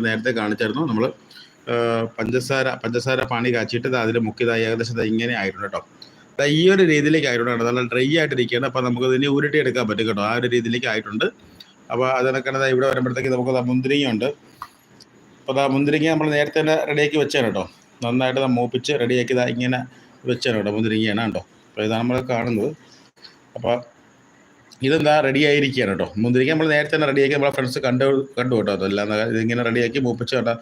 നേരത്തെ കാണിച്ചായിരുന്നു നമ്മൾ പഞ്ചസാര പഞ്ചസാര പാണി കാച്ചിട്ട് അതിൽ മുക്കിയതായി ഏകദേശം ഇങ്ങനെ ആയിരുന്നു കേട്ടോ ഈ ഒരു രീതിയിലേക്ക് ആയിട്ടുണ്ട് നല്ല ഡ്രൈ ആയിട്ടിരിക്കുകയാണ്. അപ്പോൾ നമുക്ക് ഇതിനെ ഉരുട്ടി എടുക്കാൻ പറ്റും കേട്ടോ. ആ ഒരു രീതിയിലേക്ക് ആയിട്ടുണ്ട്. അപ്പോൾ അതിനൊക്കെ ഇവിടെ വരുമ്പോഴത്തേക്ക് നമുക്ക് മുന്തിരിങ്ങയുണ്ട് അപ്പോൾ ആ മുന്തിരിങ്ങ നമ്മൾ നേരത്തെ തന്നെ റെഡിയാക്കി വെച്ചാണ് കേട്ടോ നന്നായിട്ട് മൂപ്പിച്ച് റെഡിയാക്കി ഇങ്ങനെ വെച്ചാണ് കേട്ടോ മുന്തിരിങ്ങയാണ് കേട്ടോ അപ്പോൾ ഇതാണ് നമ്മൾ കാണുന്നത്. അപ്പോൾ ഇതെന്താ? റെഡി ആയിരിക്കുകയാണ് കേട്ടോ. മുന്തിരിക്ക നമ്മൾ നേരത്തെ തന്നെ റെഡിയാക്കി നമ്മളെ ഫ്രണ്ട്സ് കണ്ടു കണ്ടു കേട്ടോ. അതെല്ലാം ഇതിങ്ങനെ റെഡിയാക്കി മൂപ്പിച്ച് കേട്ടോ.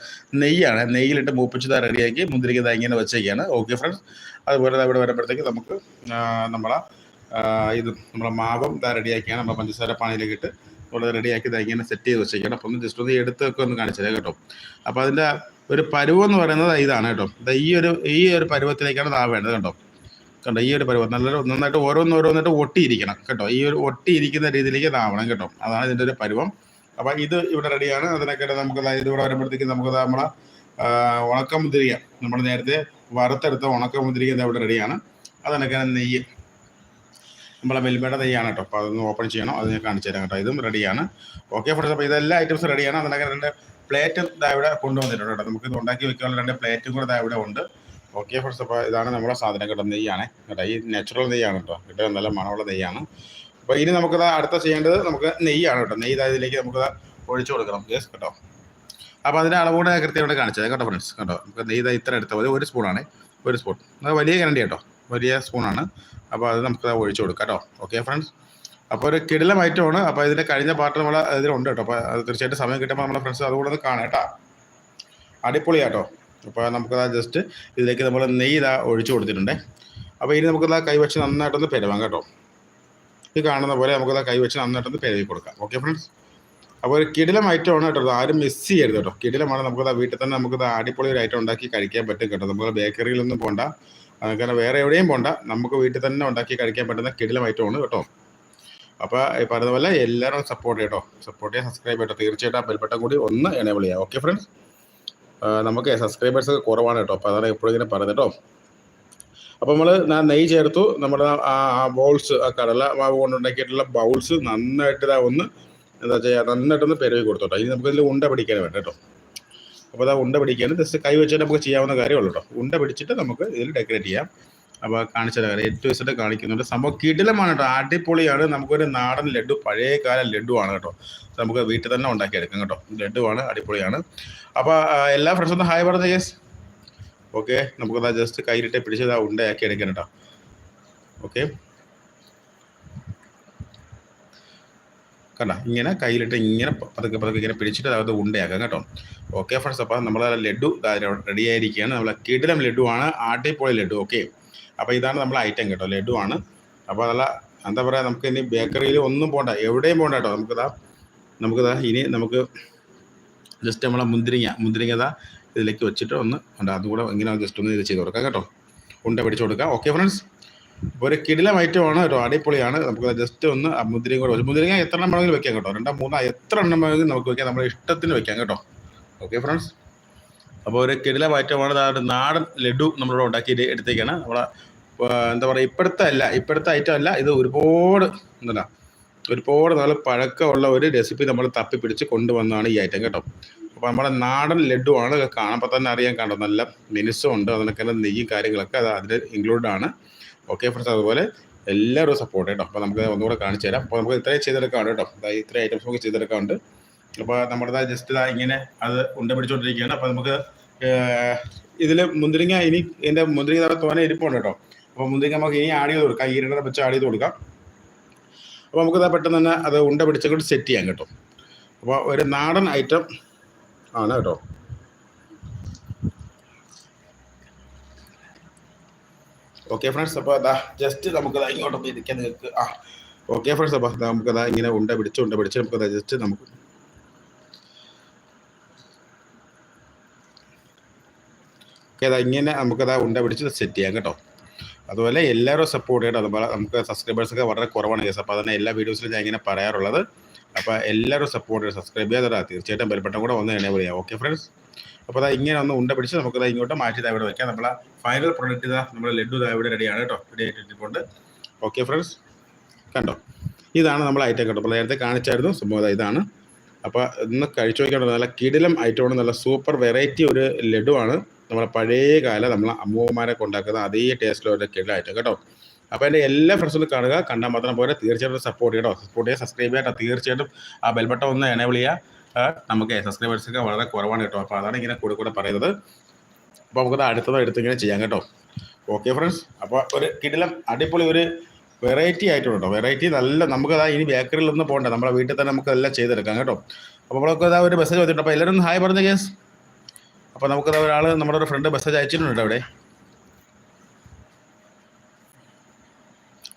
നെയ്യാണ്. നെയ്യിലിട്ട് മൂപ്പിച്ച് ഇതാ റെഡിയാക്കി മുന്തിരിക്ക ഇങ്ങനെ വെച്ചേക്കാണ്. ഓക്കെ ഫ്രണ്ട്സ് അതുപോലെ ഇവിടെ വരുമ്പോഴത്തേക്ക് നമുക്ക് നമ്മളെ ഇത് നമ്മളെ മാവും ഇതാ റെഡിയാക്കിയാണ് നമ്മൾ പഞ്ചസാര പാനിയിലേക്ക് ഇട്ട് നമ്മൾ റെഡിയാക്കി ഇങ്ങനെ സെറ്റ് ചെയ്ത് വെച്ചേക്കാണ്. അപ്പം ഒന്ന് ജസ്റ്റ് ഒന്ന് എടുത്തൊക്കെ ഒന്ന് കാണിച്ചത് കേട്ടോ. അപ്പോൾ അതിന്റെ ഒരു പരുവം എന്ന് പറയുന്നത് ഇതാണ് കേട്ടോ. ഈ ഒരു ഈ ഒരു പരുവത്തിലേക്കാണ് താ വേണ്ടത് കേട്ടോ. കണ്ടോ ഈ ഒരു പരിപാടി നല്ല നന്നായിട്ട് ഓരോന്ന് ഓരോന്നായിട്ട് ഒട്ടിയിരിക്കണം കേട്ടോ. ഈ ഒരു ഒട്ടിയിരിക്കുന്ന രീതിയിലേക്ക് ഇതാവണം കേട്ടോ. അതാണ് ഇതിന്റെ ഒരു പരുവം. അപ്പം ഇത് ഇവിടെ റെഡിയാണ് അതിനൊക്കെ നമുക്ക് ഇത് ഇവിടെ വരുമ്പോഴത്തേക്ക് നമുക്ക് നമ്മളെ ഉണക്കമുന്തിരിക നമ്മൾ നേരത്തെ വറുത്തെടുത്ത ഉണക്കമുന്തിരിക ഇവിടെ റെഡിയാണ് അതിനൊക്കെ നെയ്യ് നമ്മളെ വെൽമയുടെ നെയ്യാണ് കേട്ടോ. അപ്പോൾ അതൊന്ന് ഓപ്പൺ ചെയ്യണം. അത് ഞാൻ കാണിച്ചു തരാം കേട്ടോ. ഇതും റെഡിയാണ് ഓക്കെ ഫ്രണ്ട്സ് അപ്പോൾ ഇതെല്ലാ ഐറ്റംസും റെഡിയാണ് അതിനൊക്കെ രണ്ട് പ്ലേറ്റും ഇതാ ഇവിടെ കൊണ്ടുവന്നിട്ടുണ്ട് കേട്ടോ. നമുക്ക് ഇത് ഉണ്ടാക്കി വെക്കാനുള്ള രണ്ട് പ്ലേറ്റും കൂടെ ഇതാ ഇവിടെ ഉണ്ട്. ഓക്കെ ഫ്രണ്ട്സ് അപ്പോൾ ഇതാണ് നമ്മുടെ സാധനം കേട്ടോ നെയ്യാണ്. കേട്ടോ ഈ നാച്ചുറൽ നെയ്യാണ് കേട്ടോ. കേട്ടോ നല്ല മണമുള്ള നെയ്യാണ്. അപ്പോൾ ഇനി നമുക്ക് അടുത്ത ചെയ്യേണ്ടത് നമുക്ക് നെയ്യാണ് കേട്ടോ. നെയ്യ് ഇതിലേക്ക് നമുക്ക് ഒഴിച്ചു കൊടുക്കണം. യെസ് കേട്ടോ. അപ്പോൾ അതിന്റെ അളവുകൂടെ കൃത്യമായിട്ട് കാണിച്ചത് കേട്ടോ ഫ്രണ്ട്സ് കേട്ടോ നമുക്ക് നെയ്യ് ഇത്ര എടുത്താൽ മതി. ഒരു സ്പൂണാണ് ഒരു സ്പൂൺ അത് വലിയ കരണ്ടി കേട്ടോ. വലിയ സ്പൂണാണ് അപ്പോൾ അത് നമുക്ക് ഒഴിച്ചു കൊടുക്കാം കേട്ടോ. ഓക്കെ ഫ്രണ്ട്സ് അപ്പോൾ ഒരു കിടിലം ഐറ്റമാണ് അപ്പോൾ ഇതിന്റെ കഴിഞ്ഞ പാർട്ട് നമ്മൾ ഇതിലുണ്ട് കേട്ടോ. അപ്പോൾ തീർച്ചയായിട്ടും സമയം കിട്ടുമ്പോൾ നമ്മുടെ ഫ്രണ്ട്സ് അതുകൂടെ ഒന്ന് കാണാം കേട്ടോ. അടിപൊളിയാട്ടോ അപ്പോൾ നമുക്കതാ ജസ്റ്റ് ഇതിലേക്ക് നമ്മൾ നെയ്യ് ഇതാ ഒഴിച്ചു കൊടുത്തിട്ടുണ്ട്. അപ്പോൾ ഇനി നമുക്കത് കൈവച്ച് നന്നായിട്ടൊന്ന് പെരവാം കേട്ടോ. ഇത് കാണുന്ന പോലെ നമുക്കത് കൈവച്ച് നന്നായിട്ടൊന്ന് പെരവി കൊടുക്കാം. ഓക്കെ ഫ്രണ്ട്സ് അപ്പോൾ ഒരു കിടിലം ഐറ്റമാണ് കേട്ടോ. ആരും മിസ് ചെയ്യരുത് കേട്ടോ. കിടിലമാണ് നമുക്കത് വീട്ടിൽ തന്നെ നമുക്കത് അടിപൊളി ഒരു ഐറ്റം ഉണ്ടാക്കി കഴിക്കാൻ പറ്റും കേട്ടോ. നമുക്ക് ബേക്കറിയിലൊന്നും പോകണ്ട അങ്ങനെ വേറെ എവിടെയും പോകണ്ട നമുക്ക് വീട്ടിൽ തന്നെ ഉണ്ടാക്കി കഴിക്കാൻ പറ്റുന്ന കിടിലം ഐറ്റമാണ് കേട്ടോ. അപ്പോൾ ഈ പറഞ്ഞ പോലെ എല്ലാവരും സപ്പോർട്ട് ചെയ്യട്ടോ സപ്പോർട്ട് ചെയ്യാൻ സബ്സ്ക്രൈബ് ചെയ്യട്ടോ തീർച്ചയായിട്ടും ആ ബെൽബട്ടം കൂടി ഒന്ന് എനേബിൾ ചെയ്യാം. ഓക്കെ ഫ്രണ്ട്സ് നമുക്ക് സബ്സ്ക്രൈബേഴ്സ് കുറവാണ് കേട്ടോ. അപ്പോൾ അതാണ് എപ്പോഴും ഇങ്ങനെ പറയുന്നത് കേട്ടോ. അപ്പോൾ നമ്മൾ ഞാൻ നെയ്യ് ചേർത്തു. നമ്മുടെ ആ ബൗൾസ് ആ കടല മാവ് കൊണ്ടുണ്ടാക്കിയിട്ടുള്ള ബൗൾസ് നന്നായിട്ട് ഇതാ ഒന്ന് എന്താ ചെയ്യുക നന്നായിട്ടൊന്ന് പെരവി കൊടുത്തോട്ടോ ഇനി നമുക്കിതിൽ ഉണ്ട പിടിക്കാൻ വേണ്ട കേട്ടോ. അപ്പോൾ അതാ ഉണ്ട പിടിക്കാൻ ജസ്റ്റ് കൈ വെച്ചിട്ട് നമുക്ക് ചെയ്യാവുന്ന കാര്യമുള്ളൂ കേട്ടോ. ഉണ്ട പിടിച്ചിട്ട് നമുക്ക് ഇതിൽ ഡെക്കറേറ്റ് ചെയ്യാം. അപ്പോൾ കാണിച്ച കാര്യം ഏറ്റവും വെച്ചിട്ട് കാണിക്കുന്നുണ്ട്. സംഭവം കിടിലമാണ് കേട്ടോ. അടിപൊളിയാണ്. നമുക്കൊരു നാടൻ ലഡു പഴയ കാല ലഡു ആണ് കേട്ടോ നമുക്ക് വീട്ടിൽ തന്നെ ഉണ്ടാക്കിയെടുക്കാം കേട്ടോ. ലഡു ആണ് അടിപൊളിയാണ് അപ്പോൾ എല്ലാ ഫ്രണ്ട്സും ഒന്ന് ഹായ് പറഞ്ഞ യെസ് ഓക്കെ നമുക്കതാ ജസ്റ്റ് കയ്യിലിട്ട് പിടിച്ചത് ആ ഉണ്ടയാക്കി എടുക്കാൻ കേട്ടോ. ഓക്കെ കണ്ട? ഇങ്ങനെ കയ്യിലിട്ട് ഇങ്ങനെ പതുക്കെ പതുക്കെ ഇങ്ങനെ പിടിച്ചിട്ട് അതായത് ഉണ്ടയാക്കാം കേട്ടോ. ഓക്കെ ഫ്രണ്ട്സ് അപ്പോൾ നമ്മൾ ലഡു റെഡി ആയിരിക്കുകയാണ്. നമ്മളെ കിടിലം ലഡു ആണ് ആട്ടിപ്പൊളി ലഡു. ഓക്കെ അപ്പോൾ ഇതാണ് നമ്മൾ ഐറ്റം കേട്ടോ ലഡു ആണ്. അപ്പോൾ നല്ല എന്താ പറയുക നമുക്ക് ഇനി ബേക്കറിയിൽ ഒന്നും പോകണ്ട എവിടെയും പോകണ്ട കേട്ടോ. നമുക്കിതാ നമുക്കിതാ ഇനി നമുക്ക് ജസ്റ്റ് നമ്മളെ മുന്തിരിങ്ങ മുന്തിരിങ്ങ ഇതാ ഇതിലേക്ക് വെച്ചിട്ട് ഒന്ന് ഉണ്ട് അതും കൂടെ ഇങ്ങനെ ജസ്റ്റ് ഒന്ന് ഇത് ചെയ്ത് കൊടുക്കാം കേട്ടോ. ഉണ്ട പിടിച്ചു കൊടുക്കാം. ഓക്കെ ഫ്രണ്ട്സ് ഒരു കിടിലം ഐറ്റമാണ് ഒരു അടിപൊളിയാണ്. നമുക്ക് ജസ്റ്റ് ഒന്ന് ആ മുന്തിരിയും കൂടെ ഒരു മുന്തിരിങ്ങ എത്ര എണ്ണം വേണമെങ്കിലും വെക്കാം കേട്ടോ. രണ്ടോ മൂന്നോ എത്ര എണ്ണം വേണമെങ്കിലും നമുക്ക് വെക്കാം നമ്മുടെ ഇഷ്ടത്തിന് വെക്കാം കേട്ടോ. ഓക്കെ ഫ്രണ്ട്സ് അപ്പോൾ ഒരു കിടില മാറ്റമാണ്. അതായത് നാടൻ ലഡു നമ്മളിവിടെ ഉണ്ടാക്കി എടുത്തേക്കാണ്. നമ്മളെ എന്താ പറയുക ഇപ്പോഴത്തെ അല്ല ഇപ്പോഴത്തെ ഐറ്റം അല്ല ഇത് ഒരുപാട് എന്താ ഒരുപാട് നല്ല പഴക്കമുള്ള ഒരു റെസിപ്പി നമ്മൾ തപ്പി പിടിച്ച് കൊണ്ടുവന്നതാണ് ഈ ഐറ്റം കേട്ടോ. അപ്പോൾ നമ്മുടെ നാടൻ ലഡു ആണ് കാണുമ്പോൾ തന്നെ അറിയാൻ കണ്ടോ നല്ല മിനുസം ഉണ്ട് അതിനൊക്കെ നെയ്യും കാര്യങ്ങളൊക്കെ അത് അതിൽ ഇൻക്ലൂഡ് ആണ്. ഓക്കെ ഫ്രണ്ട്സ് അതുപോലെ എല്ലാവരും സപ്പോർട്ട് കേട്ടോ അപ്പോൾ നമുക്ക് ഒന്നുകൂടെ കാണിച്ചു തരാം. അപ്പോൾ നമുക്ക് ഇത്രയും ചെയ്തെടുക്കാം കേട്ടോ. ഇത്രയും ഐറ്റംസ് നമുക്ക് ചെയ്തെടുക്കാറുണ്ട് അപ്പോൾ നമ്മുടെ ജസ്റ്റ് ഇങ്ങനെ അത് ഉണ്ട പിടിച്ചുകൊണ്ടിരിക്കുകയാണ് അപ്പോൾ നമുക്ക് ഇതിൽ മുന്തിരിങ്ങ ഇനി എന്റെ മുന്തിരിങ്ങ തവണ തോനെ ഇരിപ്പുണ്ട് കേട്ടോ. അപ്പോൾ മുന്തിരിങ്ങ നമുക്ക് ഇനി ആഡ് ചെയ്ത് കൊടുക്കാം. ഈരണ്ട വെച്ച് ആഡ് ചെയ്ത് കൊടുക്കാം. അപ്പോൾ നമുക്കിതാ പെട്ടെന്ന് തന്നെ അത് ഉണ്ട പിടിച്ചുകൊണ്ട് സെറ്റ് ചെയ്യാം കേട്ടോ. അപ്പോൾ ഒരു നാടൻ ഐറ്റം ആണ് കേട്ടോ. ഓക്കെ ഫ്രണ്ട്സ് അപ്പോൾ അതാ ജസ്റ്റ് നമുക്കതാ ഇങ്ങോട്ടൊന്ന് ഇരിക്കാൻ നിങ്ങൾക്ക്. ആ ഓക്കെ ഫ്രണ്ട്സ് അപ്പോൾ നമുക്കതാ ഇങ്ങനെ ഉണ്ട പിടിച്ച് ഉണ്ട പിടിച്ച് നമുക്കതാ ജസ്റ്റ് നമുക്ക് അതാ ഇങ്ങനെ നമുക്കത് ഉണ്ട പിടിച്ച് സെറ്റ് ചെയ്യാം കേട്ടോ. അതുപോലെ എല്ലാവരും സപ്പോർട്ട് ചെയ്യണം. അതുപോലെ നമുക്ക് സബ്സ്ക്രൈബേഴ്സൊക്കെ വളരെ കുറവാണ് കേസ് അപ്പോൾ അതന്നെ എല്ലാ വീഡിയോസിലും ഞാൻ ഇങ്ങനെ പറയാറുള്ളത്. അപ്പോൾ എല്ലാവരും സപ്പോർട്ട് ചെയ്ത് സബ്സ്ക്രൈബ് ചെയ്യാതെ തീർച്ചയായിട്ടും ബെൽബട്ടൺ കൂടെ ഒന്ന് എന്നെ പറയാം ഓക്കെ ഫ്രണ്ട്സ് അപ്പോൾ അതാ ഇങ്ങനെ ഒന്ന് ഉണ്ട പിടിച്ച് നമുക്കത് ഇങ്ങോട്ട് മാറ്റി ഇതാ ഇവിടെ വെക്കാം. നമ്മളെ ഫൈനൽ പ്രൊഡക്റ്റ് ഇതാ നമ്മൾ ലഡു ഇതാ ഇവിടെ റെഡിയാണ് കേട്ടോ. റെഡി ആയിട്ടിട്ടുണ്ട് ഓക്കെ ഫ്രണ്ട്സ് കണ്ടോ? ഇതാണ് നമ്മൾ ഐറ്റം കേട്ടോ അപ്പോൾ നേരത്തെ കാണിച്ചായിരുന്നു. സംഭവം ഇതാ ഇതാണ്. അപ്പോൾ ഇന്ന് കഴിച്ചു നോക്കിയാണ് നല്ല കിടിലം ഐറ്റമാണ് നല്ല സൂപ്പർ വെറൈറ്റി ഒരു ലഡുവാണ് നമ്മളെ പഴയ കാല നമ്മളെ അമ്മൂമ്മമാരെ കൊണ്ടാക്കുന്ന അതേ ടേസ്റ്റിലുള്ള ഐറ്റം കേട്ടോ. അപ്പോൾ എന്റെ എല്ലാ ഫ്രണ്ട്സും കാണുക കണ്ടാൽ മാത്രം പോലെ തീർച്ചയായിട്ടും സപ്പോർട്ട് ചെയ്യട്ടോ സപ്പോർട്ട് ചെയ്യുക സബ്സ്ക്രൈബ് ചെയ്യട്ടോ തീർച്ചയായിട്ടും ആ ബെൽബട്ടൺ ഒന്ന് എനേബിൾ ചെയ്യുക നമുക്ക് സബ്സ്ക്രൈബേഴ്സൊക്കെ വളരെ കുറവാണ് കേട്ടോ. അപ്പോൾ അതാണ് ഇങ്ങനെ കൂടെ കൂടെ പറയുന്നത്. അപ്പോൾ നമുക്കത് അടുത്തതോ എടുത്തിങ്ങനെ ചെയ്യാം കേട്ടോ. ഓക്കെ ഫ്രണ്ട്സ് അപ്പോൾ ഒരു കിടിലം അടിപൊളി ഒരു വെറൈറ്റി ആയിട്ടുണ്ട് കേട്ടോ. വെറൈറ്റി നല്ല നമുക്കതാ ഇനി ബേക്കറിയിലൊന്നും പോകണ്ട നമ്മുടെ വീട്ടിൽ തന്നെ നമുക്ക് എല്ലാം ചെയ്തെടുക്കാം കേട്ടോ. അപ്പോൾ നമ്മളൊക്കെ ഒരു മെസ്സേജ് വന്നിട്ടുണ്ട്. അപ്പോൾ എല്ലാവരും ഹായ് പറഞ്ഞ കേസ് അപ്പോൾ നമുക്കത് ഒരാൾ നമ്മുടെ ഒരു ഫ്രണ്ട് മെസ്സേജ് അയച്ചിട്ടുണ്ട് അവിടെ.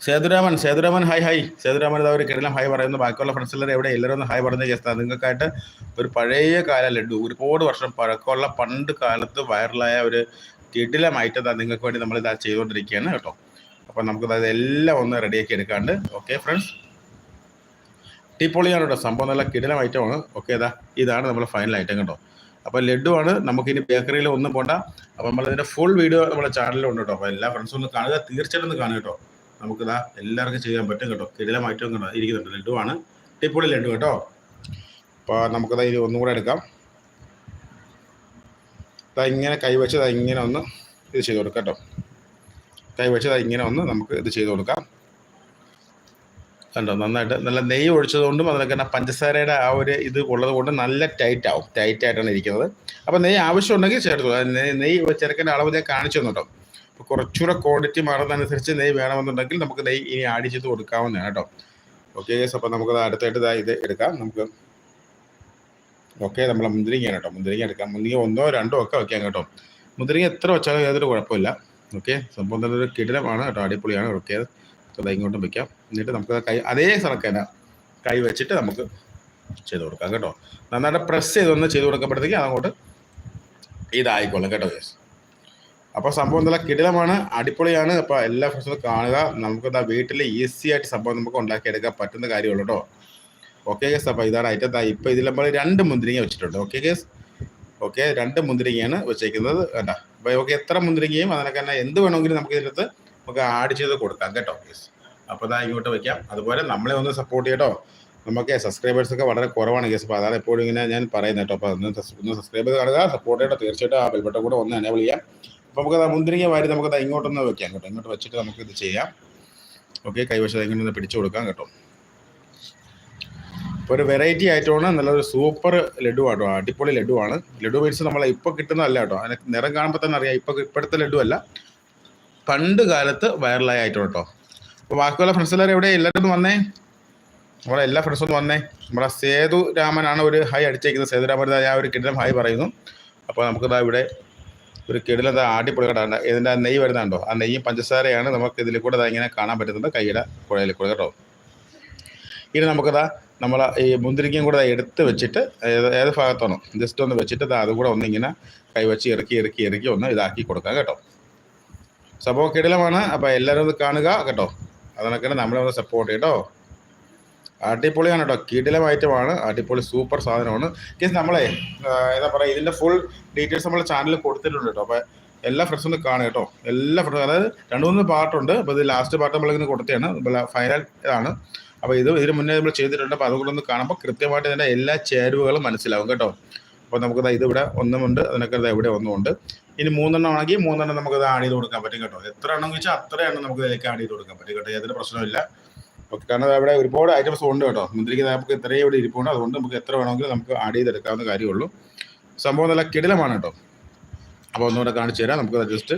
സേതുരാമൻ സേതുരാമൻ ഹായ് ഹായ് സേതുരാമൻ ഒരു കിടലം ഹായ് പറയുന്നു. ബാക്കിയുള്ള ഫ്രണ്ട്സ് എല്ലാവരും എവിടെ? എല്ലാവരും ഒന്ന് ഹായ് പറഞ്ഞു ചേർത്താൽ നിങ്ങൾക്കായിട്ട് ഒരു പഴയ കാല ലഡു ഒരുപാട് വർഷം പഴക്കമുള്ള പണ്ട് കാലത്ത് വൈറലായ ഒരു കിടിലമായിട്ട് ഇതാ നിങ്ങൾക്ക് വേണ്ടി നമ്മൾ ഇതാ ചെയ്തുകൊണ്ടിരിക്കുകയാണ് കേട്ടോ. അപ്പോൾ നമുക്ക് അതെല്ലാം ഒന്ന് റെഡിയാക്കി എടുക്കാണ്ട്. ഓക്കെ ഫ്രണ്ട്സ് ടീപ്പൊളിയാണ് കേട്ടോ സംഭവം നല്ല കിടിലം ഐറ്റമാണ് ഓക്കെ ഇതാ ഇതാണ് നമ്മൾ ഫൈനൽ ഐറ്റം കേട്ടോ അപ്പോൾ ലഡുവാണ് നമുക്കിനി ബേക്കറിയിൽ ഒന്നും പോണ്ട. അപ്പോൾ നമ്മളിതിന്റെ ഫുൾ വീഡിയോ നമ്മുടെ ചാനലിലുണ്ട് കേട്ടോ അപ്പോൾ എല്ലാ ഫ്രണ്ട്സും ഒന്ന് കാണുക. തീർച്ചയായിട്ടും ഒന്ന് കാണുക കേട്ടോ നമുക്കിതാ എല്ലാവർക്കും ചെയ്യാൻ പറ്റും കേട്ടോ കിടിലമായിട്ടും കേട്ടോ ഇരിക്കുന്നുണ്ട്. ലഡുവാണ് ടിപ്പൊളി ലഡു കേട്ടോ അപ്പോൾ നമുക്കതാ ഇത് ഒന്നും കൂടെ എടുക്കാം. ദാ ഇങ്ങനെ കൈവച്ച് ഇങ്ങനെ ഒന്ന് ഇത് ചെയ്ത് കൊടുക്കാം കേട്ടോ കൈവച്ച് ഇങ്ങനെ ഒന്ന് നമുക്ക് ഇത് ചെയ്ത് കൊടുക്കാം. കണ്ടോ? നന്നായിട്ട് നല്ല നെയ്യ് ഒഴിച്ചതുകൊണ്ടും അതിനൊക്കെ തന്നെ പഞ്ചസാരയുടെ ആ ഒരു ഇത് ഉള്ളത് കൊണ്ട് നല്ല ടൈറ്റ് ആവും ടൈറ്റ് ആയിട്ടാണ് ഇരിക്കുന്നത്. അപ്പോൾ നെയ്യ് ആവശ്യമുണ്ടെങ്കിൽ ചേർത്തു. നെയ്യ് ചെറുക്കന്റെ അളവ് ഞാൻ കാണിച്ചു തന്നിട്ടോ. അപ്പോൾ കുറച്ചുകൂടെ ക്വാണ്ടിറ്റി മാറുന്നതനുസരിച്ച് നെയ്യ് വേണമെന്നുണ്ടെങ്കിൽ നമുക്ക് നെയ്യ് ഇനി ആഡ് ചെയ്ത് കൊടുക്കാവുന്നതാണ് കേട്ടോ. ഓക്കെ ഗേസ് അപ്പോൾ നമുക്ക് അടുത്തായിട്ട് ഇതാ എടുക്കാം. നമുക്ക് ഓക്കെ നമ്മളെ മുന്തിരിങ്ങയാണ് കേട്ടോ. മുന്തിരിങ്ങ എടുക്കാം. മുന്തിരിങ്ങ ഒന്നോ രണ്ടോ ഒക്കെ വയ്ക്കാം കേട്ടോ. മുന്തിരിങ്ങ എത്ര വെച്ചാലും യാതൊരു കുഴപ്പമില്ല. ഓക്കെ സംഭവം തന്നെ ഒരു കിടിലമാണ് കേട്ടോ. അടിപൊളിയാണ്. ഓക്കെ ഇങ്ങോട്ടും വെക്കാം. എന്നിട്ട് നമുക്ക് കൈ അതേ സ്ഥലക്കന കൈ വെച്ചിട്ട് നമുക്ക് ചെയ്ത് കൊടുക്കാം കേട്ടോ. നന്നായിട്ട് പ്രസ് ചെയ്തൊന്ന് ചെയ്ത് കൊടുക്കുമ്പോഴത്തേക്ക് അതങ്ങോട്ട് ഇതായിക്കോളും കേട്ടോ യെസ് അപ്പോൾ സംഭവം നല്ല കിടിലമാണ് അടിപൊളിയാണ്. അപ്പോൾ എല്ലാ ഫ്രണ്ട്സും കാണുക. നമുക്ക് എന്താ വീട്ടിൽ ഈസി ആയിട്ട് സംഭവം നമുക്ക് ഉണ്ടാക്കിയെടുക്കാൻ പറ്റുന്ന കാര്യമുള്ളൂ കേട്ടോ. ഓക്കെ ഗേസ് അപ്പോൾ ഇതാണ് ഐറ്റം ഇപ്പോൾ ഇതിൽ നമ്മൾ രണ്ട് മുന്തിരിങ്ങ വെച്ചിട്ടുണ്ട്. ഓക്കെ ഗേസ് ഓക്കെ രണ്ട് മുന്തിരിങ്ങയാണ് വെച്ചേക്കുന്നത്. വേണ്ട അപ്പോൾ ഓക്കെ എത്ര മുന്തിരിങ്ങയും അതിനൊക്കെ തന്നെ എന്ത് വേണമെങ്കിലും നമുക്ക് ഇതിനകത്ത് നമുക്ക് ആഡ് ചെയ്ത് കൊടുക്കാം കേട്ടോ ഗേസ് അപ്പോൾ ഇതാ ഇങ്ങോട്ട് വയ്ക്കാം അതുപോലെ നമ്മളെ ഒന്ന് സപ്പോർട്ട് ചെയ്യട്ടോ. നമുക്ക് സബ്സ്ക്രൈബേഴ്സ് ഒക്കെ വളരെ കുറവാണ് കേസ് അപ്പോൾ അതാണ് എപ്പോഴും ഇങ്ങനെ ഞാൻ പറയുന്നത് കേട്ടോ. അപ്പോൾ ഒന്ന് ഒന്ന് സബ്സ്ക്രൈബ് ചെയ്ത് കാണുക സപ്പോർട്ട് ചെയ്യട്ടോ. തീർച്ചയായിട്ടും ആ ബെൽബട്ടം കൂടെ ഒന്ന് എനേബിൾ ചെയ്യാം. അപ്പോൾ നമുക്ക് മുന്തിരിങ്ങ വാരി നമുക്ക് ഇങ്ങോട്ടൊന്ന് വെക്കാം കേട്ടോ. ഇങ്ങോട്ട് വെച്ചിട്ട് നമുക്ക് ഇത് ചെയ്യാം. ഓക്കെ കൈവശം ഇങ്ങനെ പിടിച്ചു കൊടുക്കാം കേട്ടോ. ഇപ്പോൾ ഒരു വെറൈറ്റി ആയിട്ടാണ് നല്ലൊരു സൂപ്പർ ലഡു ആട്ടോ. അടിപൊളി ലഡു ആണ്. ലഡു മീൻസ് നമ്മൾ ഇപ്പോൾ കിട്ടുന്നതല്ല കേട്ടോ. അതിന് നിറം കാണുമ്പോൾ തന്നെ അറിയാം. ഇപ്പോൾ ഇപ്പോഴത്തെ ലഡു അല്ല. പണ്ട് കാലത്ത് വൈറലായിട്ടോ കേട്ടോ. ബാക്കിയുള്ള ഫ്രണ്ട്സ് എല്ലാവരും എവിടെ? എല്ലാവരും വന്നേ. നമ്മുടെ എല്ലാ ഫ്രണ്ട്സും വന്നേ. നമ്മുടെ സേതു രാമനാണ് ഒരു ഹൈ അടിച്ചേക്കുന്നത്. സേതു രാമൻ ഞാൻ ഒരു കിടിലം ഹായ് പറയുന്നു. അപ്പോൾ നമുക്കിതാ ഇവിടെ ഒരു കിടിലത അടിപൊളി കടാണ്ട് ഇതിന്റെ ആ നെയ്യ് വരുന്നുണ്ടോ? ആ നെയ്യും പഞ്ചസാരയാണ് നമുക്ക് ഇതിൽ കൂടെ ഇങ്ങനെ കാണാൻ പറ്റുന്നത്. കൈയുടെ കുഴയിൽ കൂടെ കേട്ടോ. ഇനി നമുക്കതാ നമ്മൾ ഈ മുന്തിരിക്കയും കൂടെ എടുത്ത് വെച്ചിട്ട് ഏത് ഏത് ഭാഗത്താണോ? ജസ്റ്റ് ഒന്ന് വെച്ചിട്ട് ദാ അതുകൂടെ ഒന്നിങ്ങനെ കൈവച്ച് ഇറക്കി ഇറക്കി ഇറക്കി ഒന്ന് ഇതാക്കി കൊടുക്കാം കേട്ടോ. സംഭവം കിടിലമാണ്. അപ്പോൾ എല്ലാവരും ഒന്ന് കാണുക കേട്ടോ. അതിനൊക്കെ നമ്മളെ ഒന്ന് സപ്പോർട്ട് ചെയ്യട്ടോ അടിപൊളിയാണ് കേട്ടോ കിടിലം ഐറ്റമാണ് അടിപൊളി സൂപ്പർ സാധനമാണ്. കേസ് നമ്മളെ എന്താ പറയുക ഇതിന്റെ ഫുൾ ഡീറ്റെയിൽസ് നമ്മളെ ചാനലിൽ കൊടുത്തിട്ടുണ്ട് കേട്ടോ അപ്പോൾ എല്ലാ ഫ്രണ്ട്സും കാണുക കേട്ടോ എല്ലാ ഫ്രണ്ട്സും അതായത് രണ്ട് മൂന്ന് പാർട്ടുണ്ട് അപ്പോൾ ഇത് ലാസ്റ്റ് പാർട്ട് നമ്മളിങ്ങനെ കൊടുത്തതാണ്. ഫൈനൽ ഇതാണ് അപ്പോൾ ഇത് ഇതിന് മുന്നേ നമ്മൾ ചെയ്തിട്ടുണ്ട്. അപ്പോൾ അതുകൊണ്ടൊന്ന് കാണുമ്പോൾ കൃത്യമായിട്ട് ഇതിന്റെ എല്ലാ ചേരുവകളും മനസ്സിലാവും കേട്ടോ. അപ്പോൾ നമുക്ക് ദാ ഇതിവിടെ ഒന്നുമുണ്ട് അതിനൊക്കെ ഇവിടെ ഒന്നുമുണ്ട് ഇനി മൂന്നെണ്ണം ആണെങ്കിൽ മൂന്നെണ്ണം നമുക്ക് ആഡ് ചെയ്ത് കൊടുക്കാൻ പറ്റും കേട്ടോ. എത്ര എണ്ണം വെച്ചാൽ അത്ര എണ്ണം നമുക്ക് ഇതിലേക്ക് ആഡ് ചെയ്ത് കൊടുക്കാൻ പറ്റും കേട്ടോ. യാതൊരു പ്രശ്നമില്ല ഓക്കെ കാരണം അവിടെ ഒരുപാട് ഐറ്റംസ് ഉണ്ട് കേട്ടോ. മുന്തിരിക്ക് നമുക്ക് ഇത്രയും ഇവിടെ ഇരിപ്പുണ്ട്. അതുകൊണ്ട് നമുക്ക് എത്ര വേണമെങ്കിലും നമുക്ക് ആഡ് ചെയ്തെടുക്കാവുന്ന കാര്യമുള്ളൂ. സംഭവം നല്ല കിടിലമാണ് കേട്ടോ. അപ്പോൾ ഒന്നുകൂടെ കാണിച്ചു തരാം. നമുക്ക് ജസ്റ്റ്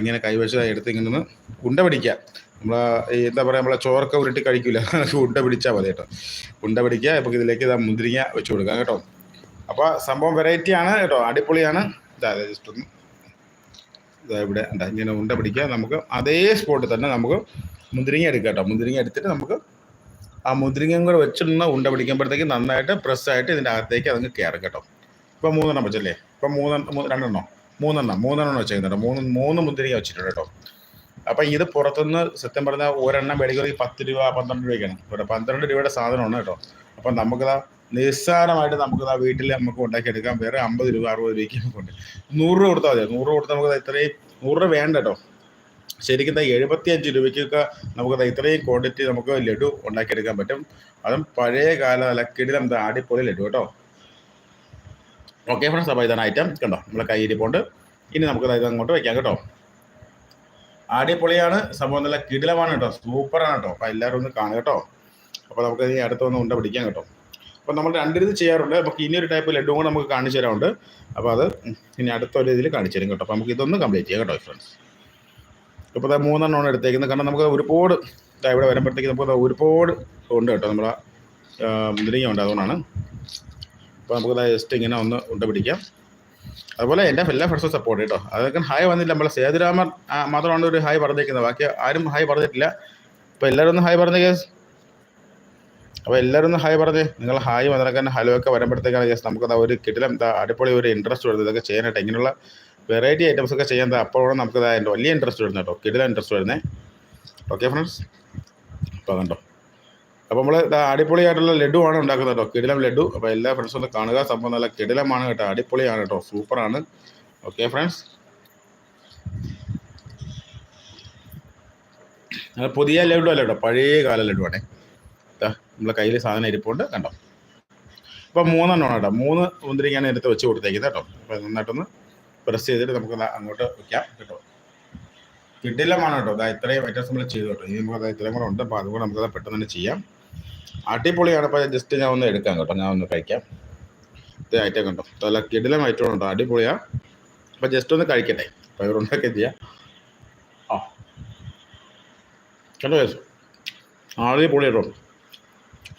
ഇങ്ങനെ കൈവശമായി ദാ എടുത്ത് ഇങ്ങനെ ഒന്ന് ഉണ്ട പിടിക്കുക നമ്മൾ എന്താ പറയുക നമ്മളെ ചോറൊക്കെ ഉരുട്ടി കഴിക്കില്ല കുണ്ട പിടിച്ചാൽ മതി കേട്ടോ. ഉണ്ട പിടിക്കുക. ഇപ്പോൾ ഇതിലേക്ക് ഇതാ മുന്തിരിങ്ങ വെച്ച് കൊടുക്കാം കേട്ടോ. അപ്പോൾ സംഭവം വെറൈറ്റിയാണ് കേട്ടോ. അടിപൊളിയാണ്. ഇതാ ജസ്റ്റ് ഒന്ന് ഇവിടെ എന്താ ഇങ്ങനെ ഉണ്ട പിടിക്കുക. നമുക്ക് അതേ സ്പോട്ടിൽ തന്നെ നമുക്ക് മുന്തിരിങ്ങ എടുക്കാം കേട്ടോ. മുന്തിരിങ്ങ എടുത്തിട്ട് നമുക്ക് ആ മുന്തിരിങ്ങയും കൂടെ വെച്ചിരുന്ന ഉണ്ട പിടിക്കുമ്പോഴത്തേക്ക് നന്നായിട്ട് പ്രസ്സായിട്ട് ഇതിന്റെ അകത്തേക്ക് അതങ്ങ് കയറും കേട്ടോ. ഇപ്പോൾ മൂന്നെണ്ണം വെച്ചല്ലേ? ഇപ്പം മൂന്നെണ്ണം രണ്ടെണ്ണോ? മൂന്നെണ്ണം. മൂന്നെണ്ണം വെച്ചേക്കുന്നുണ്ട്. മൂന്ന് മൂന്ന് മുന്തിരിങ്ങ വെച്ചിട്ടുണ്ട് കേട്ടോ. അപ്പം ഇത് പുറത്തുനിന്ന് സത്യം പറഞ്ഞാൽ ഒരെണ്ണം മേടിക്കുന്നത് പത്ത് രൂപ പന്ത്രണ്ട് രൂപയ്ക്കാണ്. ഇവിടെ പന്ത്രണ്ട് രൂപയുടെ സാധനമാണ് കേട്ടോ. അപ്പം നമുക്കിതാ നിസ്സാരമായിട്ട് നമുക്ക് ആ വീട്ടിൽ നമുക്ക് ഉണ്ടാക്കിയെടുക്കാം. വേറെ അമ്പത് രൂപ അറുപത് രൂപയ്ക്ക് നമുക്ക് ഉണ്ട്. നൂറ് രൂപ കൊടുത്താൽ മതി. നൂറ് രൂപ കൊടുത്താൽ നമുക്ക് ഇത്രയും നൂറ് രൂപ വേണ്ട കേട്ടോ. ശരിക്കും എഴുപത്തിയഞ്ച് രൂപയ്ക്കൊക്കെ നമുക്ക് ഇത്രയും ക്വാണ്ടിറ്റി നമുക്ക് ലഡു ഉണ്ടാക്കിയെടുക്കാൻ പറ്റും. അതും പഴയ കാല അലക്കിടി നമുക്ക് ആടിപ്പൊളി ലഡു കേട്ടോ. ഓക്കെ ഫ്രണ്ട്സ് അപ്പോൾ ഇതാണ് ഐറ്റം കണ്ടോ? നമ്മളെ കയ്യിരിപ്പുണ്ട് ഇനി നമുക്ക് ഇത് അങ്ങോട്ട് വയ്ക്കാം കേട്ടോ. ആടിപ്പൊളിയാണ് സംഭവം നല്ല കിടിലമാണ് കേട്ടോ. സൂപ്പറാണ് കേട്ടോ. അപ്പോൾ എല്ലാവരും ഒന്ന് കാണുക കേട്ടോ. അപ്പോൾ നമുക്ക് ഇനി അടുത്തൊന്ന് ഉണ്ട പിടിക്കാം കേട്ടോ. അപ്പോൾ നമ്മൾ രണ്ടിരുന്ന് ചെയ്യാറുണ്ട്. നമുക്ക് ഇനി ഒരു ടൈപ്പ് ലഡുവും കൂടെ നമുക്ക് കാണിച്ചു തരാറുണ്ട് അപ്പോൾ അത് ഇനി അടുത്ത ഒരു ഇതിൽ കാണിച്ചു തരും കേട്ടോ. അപ്പോൾ നമുക്ക് ഇതൊന്ന് കംപ്ലീറ്റ് ചെയ്യാം കേട്ടോ ഫ്രണ്ട്സ് ഇപ്പോൾ ദാ മൂന്നെണ്ണമാണ് എടുത്തേക്കുന്നത്. കാരണം നമുക്ക് ഒരുപാട് ഇവിടെ വരുമ്പോഴത്തേക്ക് നമുക്ക് ഒരുപാട് ഉണ്ട് കേട്ടോ. നമ്മളെ മുന്തിരിങ്ങ ഉണ്ട് അതുകൊണ്ടാണ്. അപ്പോൾ നമുക്ക് ജസ്റ്റ് ഇങ്ങനെ ഒന്ന് ഉണ്ട പിടിക്കാം. അതുപോലെ എന്റെ എല്ലാ ഫ്രണ്ട്സും സപ്പോർട്ട് കേട്ടോ. അതൊക്കെ ഹായ് വന്നില്ല. നമ്മളെ സേതുരാമൻ മാത്രമാണ് ഒരു ഹായ് പറഞ്ഞേക്കുന്നത്. ബാക്കി ആരും ഹായ് പറഞ്ഞിട്ടില്ല. അപ്പോൾ എല്ലാവരും ഒന്ന് ഹായ് പറഞ്ഞേ കേസ് അപ്പോൾ എല്ലാവരും ഒന്ന് ഹായ് പറഞ്ഞേ നിങ്ങൾ ഹായ് വന്നിറക്കാൻ ഹലോ ഒക്കെ വരുമ്പോഴത്തേക്കാണ് ജസ്റ്റ് നമുക്ക് ഒരു എന്താ അടിപൊളി ഒരു ഇൻട്രസ്റ്റ് വരുന്നത് ഇതൊക്കെ ചെയ്യാനായിട്ട്. ഇങ്ങനെയുള്ള വെറൈറ്റി ഐറ്റംസ് ഒക്കെ ചെയ്യാൻ അപ്പോഴാണ് നമുക്ക് ദാ എന്റെ വലിയ ഇൻട്രസ്റ്റ് വരുന്നത് കേട്ടോ കിടില ഇൻട്രസ്റ്റ് വരുന്നത് ഓക്കെ ഫ്രണ്ട്സ് അപ്പോൾ കണ്ടോ? അപ്പോൾ നമ്മൾ അടിപൊളിയായിട്ടുള്ള ആണ് ഉണ്ടാക്കുന്നത് കേട്ടോ കിടിലം ലഡു. അപ്പോൾ എല്ലാ ഫ്രണ്ട്സും ഒന്ന് കാണുക സംഭവം നല്ല കിടിലമാണ് കേട്ടോ അടിപൊളിയാണ് കേട്ടോ സൂപ്പറാണ് ഓക്കെ ഫ്രണ്ട്സ് പുതിയ ലഡു അല്ല കേട്ടോ പഴയ കാല ലഡുവാണേ ദാ നമ്മളെ കയ്യിൽ സാധനം ഇരിപ്പുണ്ട് കണ്ടോ? ഇപ്പോൾ മൂന്നെണ്ണമാണ് കേട്ടോ. മൂന്ന് മുന്തിരിക്കാണ് എടുത്ത് വെച്ച് കൊടുത്തേക്കുന്നത് കേട്ടോ. അപ്പോൾ നന്നായിട്ടൊന്ന് പ്രസ് ചെയ്തിട്ട് നമുക്ക് അങ്ങോട്ട് വയ്ക്കാം കേട്ടോ. കിടിലമാണ് കേട്ടോ. അതാ ഇത്രയും ഐറ്റംസ് നമ്മൾ ചെയ്തു കേട്ടോ. ഇനി നമുക്ക് ഇത്രയും കൂടെ ഉണ്ട്. അപ്പോൾ അതുകൂടെ നമുക്കത് പെട്ടെന്ന് തന്നെ ചെയ്യാം. അടിപൊളിയാണ്. അപ്പോൾ ജസ്റ്റ് ഞാൻ ഒന്ന് എടുക്കാം കേട്ടോ. ഞാൻ ഒന്ന് കഴിക്കാം. ഇത് ഐറ്റം കണ്ടോ? അതല്ല കിടിലം ഐറ്റം ഉണ്ടോ? അടിപൊളിയാണ് അപ്പോൾ ജസ്റ്റ് ഒന്ന് കഴിക്കട്ടെ. അപ്പോൾ ഇവിടെ ഉണ്ടാക്കി ചെയ്യാം. ആ. കണ്ടോ? ആളി പൊളി കേട്ടോ.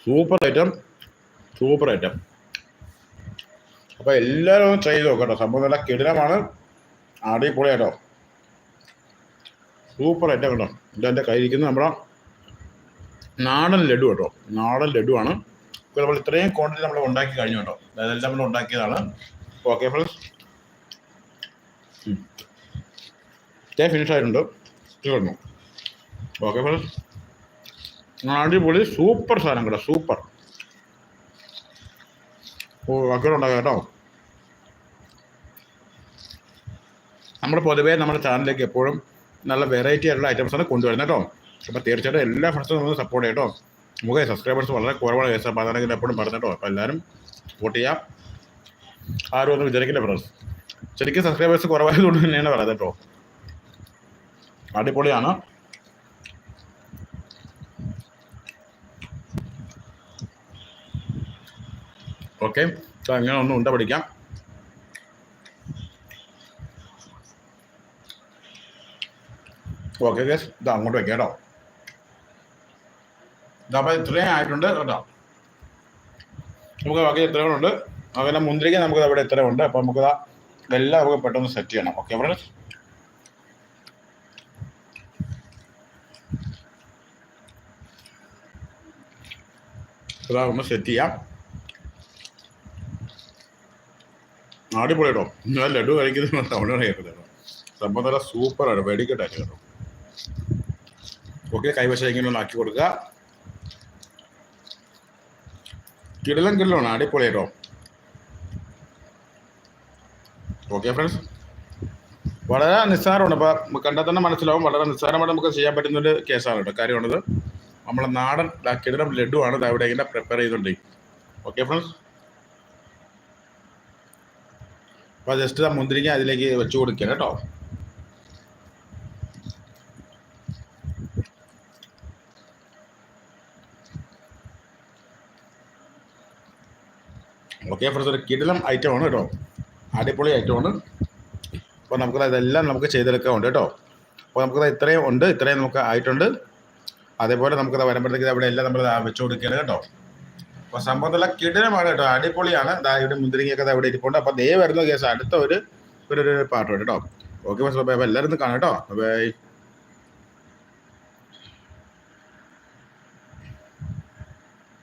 സൂപ്പർ ഐറ്റം സൂപ്പർ ഐറ്റം അപ്പോൾ എല്ലാവരും ഒന്ന് ട്രൈ ചെയ്ത് നോക്കട്ടോ സംഭവം നല്ല കിടിലമാണ് അടിപൊളി കേട്ടോ. സൂപ്പർ ഐറ്റം കേട്ടോ ഇതെന്റെ കയ്യിരിക്കുന്നത് നമ്മുടെ നാടൻ ലഡു കേട്ടോ. നാടൻ ലഡു ആണ്. നമ്മൾ ഇത്രയും ക്വാണ്ടിറ്റി നമ്മൾ ഉണ്ടാക്കി കഴിഞ്ഞു കേട്ടോ. അതെല്ലാം നമ്മൾ ഉണ്ടാക്കിയതാണ്. ഓക്കെ ഫ്രണ്ട്സ് ഇത്രയും ഫിനിഷ് ആയിട്ടുണ്ട്. ഓക്കെ ഫ്രണ്ട്സ് അടിപൊളി സൂപ്പർ സാധനം കേട്ടോ സൂപ്പർ. ഓ ഒക്കെ ഉണ്ടാക്കാം കേട്ടോ. നമ്മൾ പൊതുവേ നമ്മുടെ ചാനലിലേക്ക് എപ്പോഴും നല്ല വെറൈറ്റി ആയിട്ടുള്ള ഐറ്റംസാണ് കൊണ്ടുവരുന്നത് കേട്ടോ. അപ്പോൾ തീർച്ചയായിട്ടും എല്ലാ ഫ്രണ്ട്സും നമ്മൾ സപ്പോർട്ട് ചെയ്യട്ടോ നമുക്ക് സബ്സ്ക്രൈബേഴ്സ് വളരെ കുറവാണ് കേസ് അപ്പോൾ അതാണെങ്കിൽ എപ്പോഴും പറഞ്ഞു കേട്ടോ. അപ്പോൾ എല്ലാവരും സപ്പോർട്ട് ചെയ്യാം. ആരും ഒന്നും വിചാരിക്കില്ല ഫ്രണ്ട്സ് ശരിക്കും സബ്സ്ക്രൈബേഴ്സ് കുറവായതുകൊണ്ട് തന്നെയാണ് പറയുന്നത് കേട്ടോ. അടിപൊളിയാണ്. ഓക്കെ. അങ്ങനെ ഒന്ന് ഉണ്ട പഠിക്കാം ഓക്കെ ഗസ് ഇതാ അങ്ങോട്ട് വെക്കാം കേട്ടോ. ഇതപ്പോൾ ഇത്രയും ആയിട്ടുണ്ട് കേട്ടോ. നമുക്ക് ബാക്കി എത്രകളുണ്ട് അതുപോലെ മുന്തിരിക്ക് നമുക്ക് അവിടെ എത്ര ഉണ്ട് അപ്പോൾ നമുക്ക് ഇതെല്ലാം നമുക്ക് പെട്ടെന്ന് സെറ്റ് ചെയ്യണം. ഓക്കെ ഫ്രണ്ട്സ് സെറ്റ് ചെയ്യാം. അടിപൊളി കേട്ടോ ഞാൻ ലഡു കഴിക്കുന്നത് കേൾക്കുന്നത് കേട്ടോ. സംഭവം നല്ല സൂപ്പറാണ് വെടിക്കട്ടെ കേട്ടോ. ഓക്കെ കൈവശം ഇങ്ങനെ ഒന്ന് ആക്കി കൊടുക്കുക. കിടലം കിടലാണ്. അടിപൊളി കേട്ടോ ഓക്കെ ഫ്രണ്ട്സ് വളരെ നിസ്സാരമാണ്. അപ്പോൾ കണ്ടാൽ തന്നെ മനസ്സിലാവും. വളരെ നിസ്സാരമായിട്ട് നമുക്ക് ചെയ്യാൻ പറ്റുന്ന ഒരു കേസാണ് കേട്ടോ. കാര്യമാണത്. നമ്മളെ നാടൻ കിടലം ആണ് ഇവിടെ ഇങ്ങനെ പ്രിപ്പയർ ചെയ്തുകൊണ്ട് ഓക്കെ ഫ്രണ്ട്സ് അപ്പോൾ ജസ്റ്റ് ആ മുന്തിരിങ്ങ അതിലേക്ക് വെച്ച് കൊടുക്കുക കേട്ടോ. ഓക്കെ ഫ്രണ്ട്സ് ഒരു കിടിലം ഐറ്റമാണ് കേട്ടോ. അടിപൊളി ഐറ്റമാണ് അപ്പോൾ നമുക്ക് ഇതെല്ലാം നമുക്ക് ചെയ്തെടുക്കാറുണ്ട് കേട്ടോ. അപ്പോൾ നമുക്ക് ഇത്രയും ഉണ്ട് ഇത്രയും നമുക്ക് ആയിട്ടുണ്ട്. അതേപോലെ നമുക്ക് വരുമ്പോഴത്തേക്ക് അവിടെ എല്ലാം നമ്മൾ വെച്ച് കൊടുക്കുകയാണ് കേട്ടോ. അപ്പോൾ സംഭവം നല്ല കിടിലമാണ് കേട്ടോ. അടിപൊളിയാണ്. ദാ ഇവിടെ മുന്തിരിങ്ങയൊക്കെ അവിടെ ഇരിപ്പുണ്ട്. അപ്പൊ ദേ വരുന്ന കേസ് അടുത്ത ഒരു ഒരു പാട്ട് കേട്ടോ. ഓക്കെ മനസ്സിലായി എല്ലാവരും കാണാം കേട്ടോ. ബൈ